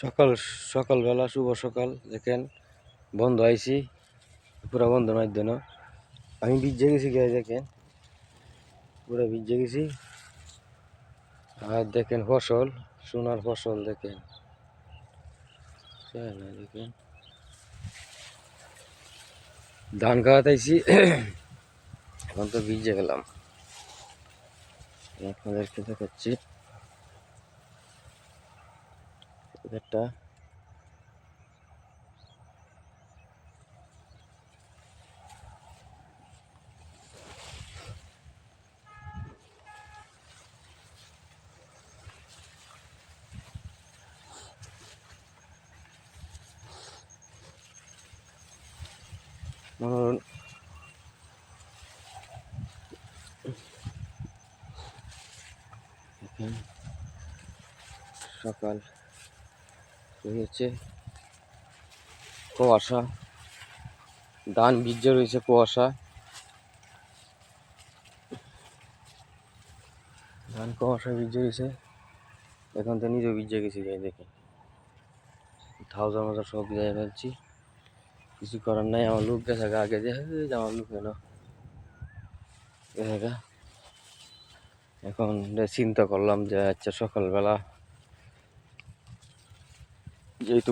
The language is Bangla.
সকাল, সকালবেলা, শুভ সকাল, দেখেন, বন্ধ আইছি, পুরা বন্ধ মাধ্যম আমি ভিজে গেছি গায়ে, দেখেন, পুরা ভিজে গেছি। আর দেখেন ফসল, সোনার ফসল, দেখেন। চাই না দেখেন। ধান খাওয়াতাইছি, এখন তো ভিজে গেলাম। আপনাদেরকে দেখাচ্ছি। একটা। মনোরম দেখেন সকাল। রয়েছে কুয়াশা। ধান বীর্য রয়েছে কুয়াশা। ধান কুয়াশা ভিজে রয়েছে। এখন তো নিজেও ভিজে গেছি যাই দেখে থাউজা মাজা সব যাই ফেলছি। কিছু করার নাই, আমার লোক গেছে, আগে যে আমার লোক কেন। এখন চিন্তা করলাম যে আচ্ছা সকালবেলা যেহেতু